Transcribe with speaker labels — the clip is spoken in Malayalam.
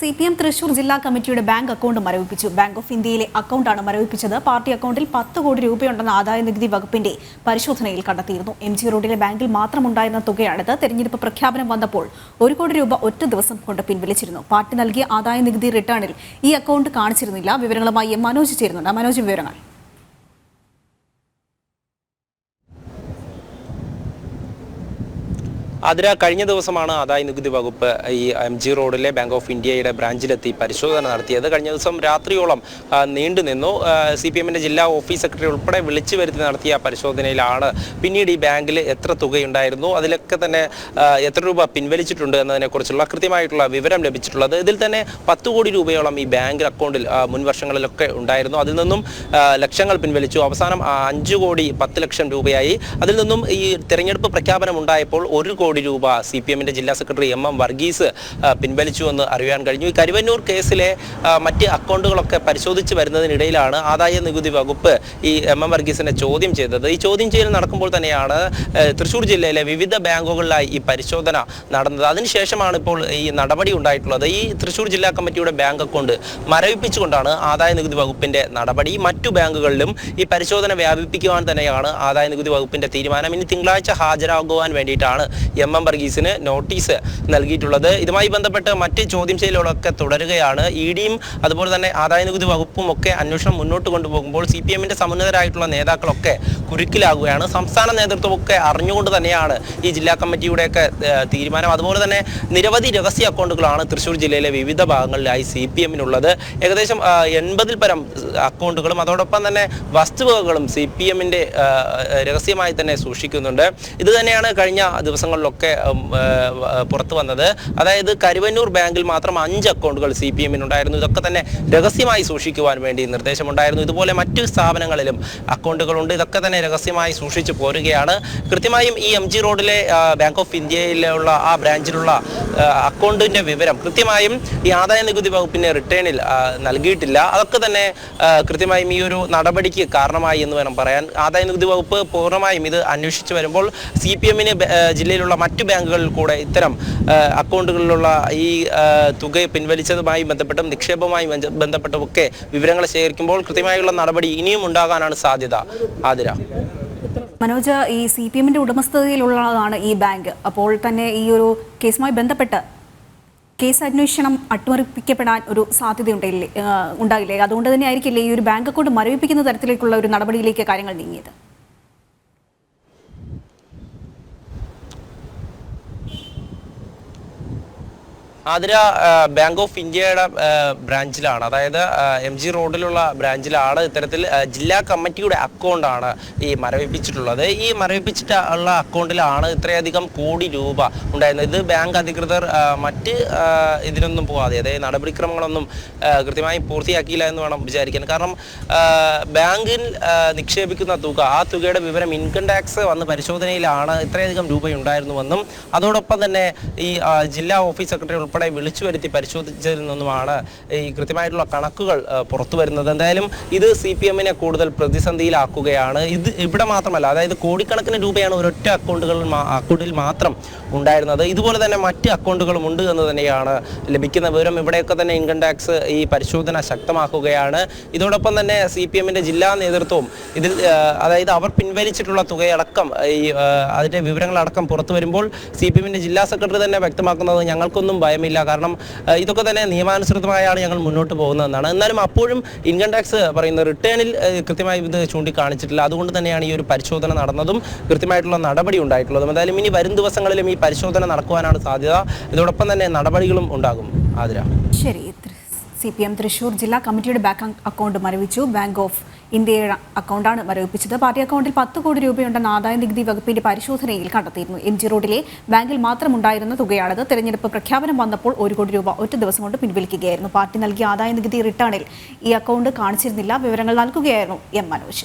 Speaker 1: സി പി എം തൃശൂർ ജില്ലാ കമ്മിറ്റിയുടെ ബാങ്ക് അക്കൗണ്ട് മരവിപ്പിച്ചു. ബാങ്ക് ഓഫ് ഇന്ത്യയിലെ അക്കൗണ്ടാണ് മരവിപ്പിച്ചത്. പാർട്ടി അക്കൗണ്ടിൽ പത്ത് കോടി രൂപയുണ്ടെന്ന ആദായ നികുതി വകുപ്പിന്റെ പരിശോധനയിൽ കണ്ടെത്തിയിരുന്നു. എം ജി റോഡിലെ ബാങ്കിൽ മാത്രമുണ്ടായിരുന്ന തുകയാണിത്. തെരഞ്ഞെടുപ്പ് പ്രഖ്യാപനം വന്നപ്പോൾ ഒരു കോടി രൂപ ഒറ്റ ദിവസം കൊണ്ട് പിൻവലിച്ചിരുന്നു. പാർട്ടി നൽകിയ ആദായ നികുതി റിട്ടേണിൽ ഈ അക്കൗണ്ട് കാണിച്ചിരുന്നില്ല. വിവരങ്ങളുമായി എം മനോജ് ചേരുന്നുണ്ട്. മനോജ് വിവരങ്ങൾ.
Speaker 2: അതിര കഴിഞ്ഞ ദിവസമാണ് ആദായ നികുതി വകുപ്പ് ഈ എം ജി റോഡിലെ ബാങ്ക് ഓഫ് ഇന്ത്യയുടെ ബ്രാഞ്ചിലെത്തി പരിശോധന നടത്തിയത്. കഴിഞ്ഞ ദിവസം രാത്രിയോളം നീണ്ടു നിന്നു. സി പി എമ്മിന്റെ ജില്ലാ ഓഫീസ് സെക്രട്ടറി ഉൾപ്പെടെ വിളിച്ചു വരുത്തി നടത്തിയ പരിശോധനയിലാണ് പിന്നീട് ഈ ബാങ്കിൽ എത്ര തുകയുണ്ടായിരുന്നു അതിലൊക്കെ തന്നെ എത്ര രൂപ പിൻവലിച്ചിട്ടുണ്ട് എന്നതിനെക്കുറിച്ചുള്ള കൃത്യമായിട്ടുള്ള വിവരം ലഭിച്ചിട്ടുള്ളത്. ഇതിൽ തന്നെ പത്ത് കോടി രൂപയോളം ഈ ബാങ്ക് അക്കൗണ്ടിൽ മുൻ വർഷങ്ങളിലൊക്കെ ഉണ്ടായിരുന്നു. അതിൽ നിന്നും ലക്ഷങ്ങൾ പിൻവലിച്ചു. അവസാനം അഞ്ച് കോടി പത്ത് ലക്ഷം രൂപയായി. അതിൽ നിന്നും ഈ തെരഞ്ഞെടുപ്പ് പ്രഖ്യാപനം ഉണ്ടായപ്പോൾ ഒരു കോടി രൂപ സി പി എമ്മിന്റെ ജില്ലാ സെക്രട്ടറി എം എം വർഗീസ് ആ, പിൻവലിച്ചു എന്ന് അറിയാൻ കഴിഞ്ഞു. ഈ കരുവന്നൂർ കേസിലെ മറ്റ് അക്കൗണ്ടുകളൊക്കെ പരിശോധിച്ച് വരുന്നതിനിടയിലാണ് ആദായ നികുതി വകുപ്പ് ഈ എം എം വർഗീസിനെ ചോദ്യം ചെയ്തത്. ഈ ചോദ്യം ചെയ്യൽ നടക്കുമ്പോൾ തന്നെയാണ് തൃശ്ശൂർ ജില്ലയിലെ വിവിധ ബാങ്കുകളിലായി ഈ പരിശോധന നടന്നത്. അതിനുശേഷമാണ് ഇപ്പോൾ ഈ നടപടി ഉണ്ടായിട്ടുള്ളത്. ഈ തൃശ്ശൂർ ജില്ലാ കമ്മിറ്റിയുടെ ബാങ്ക് അക്കൗണ്ട് മരവിപ്പിച്ചുകൊണ്ടാണ് ആദായ നികുതി വകുപ്പിന്റെ നടപടി. മറ്റു ബാങ്കുകളിലും ഈ പരിശോധന വ്യാപിപ്പിക്കുവാൻ തന്നെയാണ് ആദായ നികുതി വകുപ്പിന്റെ തീരുമാനം. ഇനി തിങ്കളാഴ്ച ഹാജരാകുവാൻ വേണ്ടിയിട്ടാണ് എം എം വർഗീസിന് നോട്ടീസ് നൽകിയിട്ടുള്ളത്. ഇതുമായി ബന്ധപ്പെട്ട് മറ്റ് ചോദ്യം ചെയ്യലുകളൊക്കെ തുടരുകയാണ്. ഇ ഡിയും അതുപോലെ തന്നെ ആദായ നികുതി വകുപ്പും ഒക്കെ അന്വേഷണം മുന്നോട്ട് കൊണ്ടുപോകുമ്പോൾ സി പി എമ്മിന്റെ സമുന്നതരായിട്ടുള്ള നേതാക്കളൊക്കെ കുരുക്കിലാകുകയാണ്. സംസ്ഥാന നേതൃത്വമൊക്കെ അറിഞ്ഞുകൊണ്ട് തന്നെയാണ് ഈ ജില്ലാ കമ്മിറ്റിയുടെയൊക്കെ തീരുമാനം. അതുപോലെ തന്നെ നിരവധി രഹസ്യ അക്കൗണ്ടുകളാണ് തൃശ്ശൂർ ജില്ലയിലെ വിവിധ ഭാഗങ്ങളിലായി സി പി എമ്മിനുള്ളത്. ഏകദേശം എൺപതിൽ പരം അക്കൗണ്ടുകളും അതോടൊപ്പം തന്നെ വസ്തുവകകളും സി പി എമ്മിന്റെ രഹസ്യമായി തന്നെ സൂക്ഷിക്കുന്നുണ്ട്. ഇത് തന്നെയാണ് കഴിഞ്ഞ ദിവസങ്ങളിലൊക്കെ ഏഹ്, പുറത്തു വന്നത്. അതായത് കരുവന്നൂർ ബാങ്കിൽ മാത്രം അഞ്ച് അക്കൗണ്ടുകൾ സി പി എമ്മിനുണ്ടായിരുന്നു ഇതൊക്കെ തന്നെ രഹസ്യമായി സൂക്ഷിക്കുവാൻ വേണ്ടി നിർദ്ദേശമുണ്ടായിരുന്നു. ഇതുപോലെ മറ്റു സ്ഥാപനങ്ങളിലും അക്കൗണ്ടുകളുണ്ട്. ഇതൊക്കെ തന്നെ രഹസ്യമായി സൂക്ഷിച്ചു പോരുകയാണ്. കൃത്യമായും ഈ എം ജി റോഡിലെ ബാങ്ക് ഓഫ് ഇന്ത്യയിലുള്ള ആ ബ്രാഞ്ചിലുള്ള അക്കൗണ്ടിന്റെ വിവരം കൃത്യമായും ഈ ആദായ നികുതി വകുപ്പിന്റെ റിട്ടേണിൽ നൽകിയിട്ടില്ല. അതൊക്കെ തന്നെ കൃത്യമായും ഈ ഒരു നടപടിക്ക് കാരണമായി എന്ന് വേണം പറയാൻ. ആദായ നികുതി വകുപ്പ് പൂർണമായും ഇത് അന്വേഷിച്ചു വരുമ്പോൾ സി പി എമ്മിന് ജില്ലയിലുള്ള മറ്റു ബാങ്കുകളിൽ കൂടെ ഇത്തരം അക്കൗണ്ടുകളിലുള്ള ഈ തുക പിൻവലിച്ചതുമായി ബന്ധപ്പെട്ടും നിക്ഷേപവുമായി ബന്ധ- ബന്ധപ്പെട്ടുമൊക്കെ വിവരങ്ങൾ ശേഖരിക്കുമ്പോൾ കൃത്യമായുള്ള നടപടി ഇനിയും ഉണ്ടാകാനാണ് സാധ്യത. ആതിര.
Speaker 1: മനോജ് ഈ സി പി എമ്മിന്റെ ഉടമസ്ഥതയിലുള്ളതാണ് ഈ ബാങ്ക്. അപ്പോൾ തന്നെ ഈ ഒരു കേസുമായി ബന്ധപ്പെട്ട് കേസ് അന്വേഷണം അട്ടിമറിപ്പിക്കപ്പെടാൻ ഒരു സാധ്യത ഉണ്ടായില്ലേ? ഉണ്ടാകില്ലേ അതുകൊണ്ട് തന്നെ ആയിരിക്കില്ലേ ഈ ഒരു ബാങ്ക് അക്കൗണ്ട് മരവിപ്പിക്കുന്ന തരത്തിലേക്കുള്ള ഒരു നടപടിയിലേക്ക് കാര്യങ്ങൾ നീങ്ങിയത്?
Speaker 2: ആതിര ബാങ്ക് ഓഫ് ഇന്ത്യയുടെ ബ്രാഞ്ചിലാണ് അതായത് എം ജി റോഡിലുള്ള ബ്രാഞ്ചിലാണ് ഇത്തരത്തിൽ ജില്ലാ കമ്മിറ്റിയുടെ അക്കൗണ്ടാണ് ഈ മരവിപ്പിച്ചിട്ടുള്ളത്. ഈ മരവിപ്പിച്ചിട്ട് ഉള്ള അക്കൗണ്ടിലാണ് ഇത്രയധികം കോടി രൂപ ഉണ്ടായിരുന്നത്. ഇത് ബാങ്ക് അധികൃതർ മറ്റ് ഇതിനൊന്നും പോകാതെ അതായത് നടപടിക്രമങ്ങളൊന്നും കൃത്യമായി പൂർത്തിയാക്കിയില്ല എന്ന് വേണം വിചാരിക്കാൻ. കാരണം ബാങ്കിൽ നിക്ഷേപിക്കുന്ന തുക ആ തുകയുടെ വിവരം ഇൻകം ടാക്സ് വന്ന് പരിശോധനയിലാണ് ഇത്രയധികം രൂപയുണ്ടായിരുന്നുവെന്നും അതോടൊപ്പം തന്നെ ഈ ജില്ലാ ഓഫീസ് സെക്രട്ടറി ഉൾപ്പെടെ വിളിച്ചു വരുത്തി പരിശോധിച്ചതിൽ നിന്നുമാണ് ഈ കൃത്യമായിട്ടുള്ള കണക്കുകൾ പുറത്തു വരുന്നത്. എന്തായാലും ഇത് സി പി എമ്മിനെ കൂടുതൽ പ്രതിസന്ധിയിലാക്കുകയാണ്. ഇത് ഇവിടെ മാത്രമല്ല അതായത് കോടിക്കണക്കിന് രൂപയാണ് ഒരൊറ്റ അക്കൗണ്ടുകൾ അക്കൗണ്ടിൽ മാത്രം ഉണ്ടായിരുന്നത്. ഇതുപോലെ തന്നെ മറ്റ് അക്കൗണ്ടുകളും ഉണ്ട് എന്ന് തന്നെയാണ് ലഭിക്കുന്ന വിവരം. ഇവിടെയൊക്കെ തന്നെ ഇൻകം ടാക്സ് ഈ പരിശോധന ശക്തമാക്കുകയാണ്. ഇതോടൊപ്പം തന്നെ സി പി എമ്മിന്റെ ജില്ലാ നേതൃത്വവും ഇതിൽ അതായത് അവർ പിൻവലിച്ചിട്ടുള്ള തുകയടക്കം ഈ അതിന്റെ വിവരങ്ങളടക്കം പുറത്തു വരുമ്പോൾ സി പി എമ്മിന്റെ ജില്ലാ സെക്രട്ടറി തന്നെ വ്യക്തമാക്കുന്നത് ഞങ്ങൾക്കൊന്നും ഭയമില്ല കാരണം ഇതൊക്കെ തന്നെ നിയമാനുസൃതമായാണ് ഞങ്ങൾ മുന്നോട്ട് പോകുന്നതെന്നാണ്. എന്നാലും അപ്പോഴും ഇൻകം ടാക്സ് പറയുന്ന റിട്ടേണിൽ കൃത്യമായി ഇത് ചൂണ്ടിക്കാണിച്ചിട്ടില്ല. അതുകൊണ്ട് തന്നെയാണ് ഈ ഒരു പരിശോധന നടന്നതും കൃത്യമായിട്ടുള്ള നടപടി ഉണ്ടായിട്ടുള്ളതും. എന്തായാലും ഇനി വരും ദിവസങ്ങളിലും ഈ പരിശോധന നടക്കുവാനാണ് സാധ്യത. ഇതോടൊപ്പം തന്നെ നടപടികളും ഉണ്ടാകും. ആതിര.
Speaker 1: ശരി സി പി എം തൃശൂർ ജില്ലാ കമ്മിറ്റിയുടെ ബാങ്ക് അക്കൗണ്ട് മരവിച്ചു ബാങ്ക് ഓഫ് ഇന്ത്യയുടെ അക്കൗണ്ടാണ് മരവിപ്പിച്ചത്. പാർട്ടി അക്കൗണ്ടിൽ പത്ത് കോടി രൂപയുണ്ടെന്ന ആദായ നികുതി വകുപ്പിന്റെ പരിശോധനയിൽ കണ്ടെത്തിയിരുന്നു. എം ജി റോഡിലെ ബാങ്കിൽ മാത്രമുണ്ടായിരുന്ന തുകയാണത്. തെരഞ്ഞെടുപ്പ് പ്രഖ്യാപനം വന്നപ്പോൾ ഒരു കോടി രൂപ ഒറ്റ ദിവസം കൊണ്ട് പിൻവലിക്കുകയായിരുന്നു. പാർട്ടി നൽകിയ ആദായ നികുതി റിട്ടേണിൽ ഈ അക്കൗണ്ട് കാണിച്ചിരുന്നില്ല. വിവരങ്ങൾ നൽകുകയായിരുന്നു എം മനോജ്.